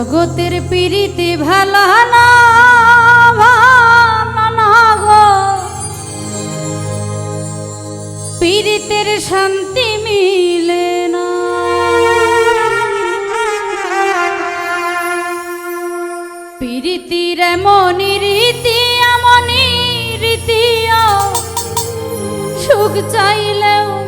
জগতের পিড়িতে ভালা না পীড়িতের শান্তি মিলে না। এমনই রীতি এমনই রীতিও সুখ চাইলেও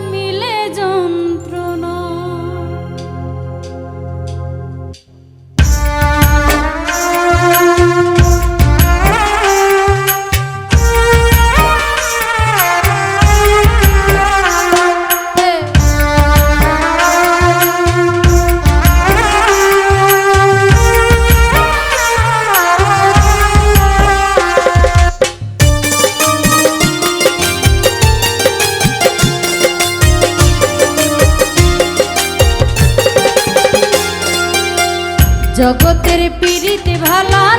জগতের পীড়িতে ভালা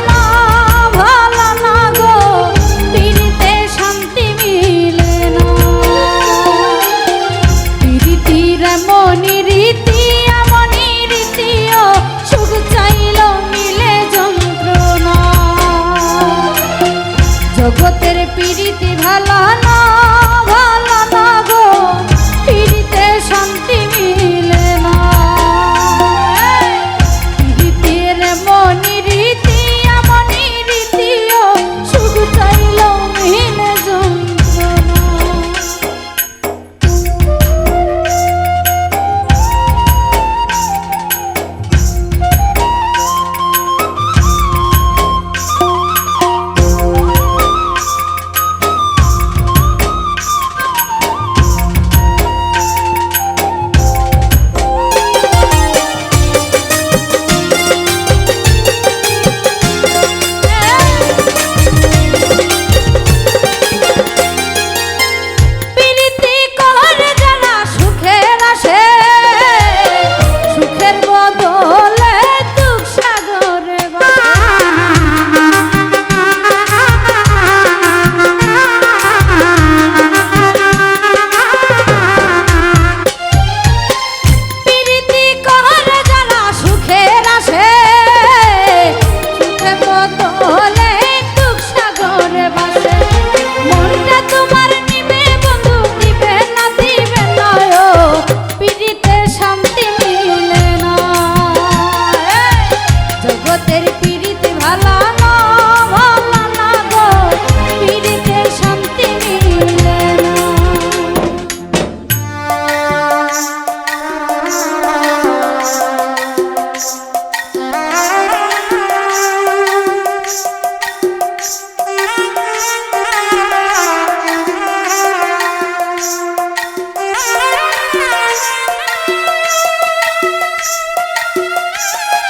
Yes.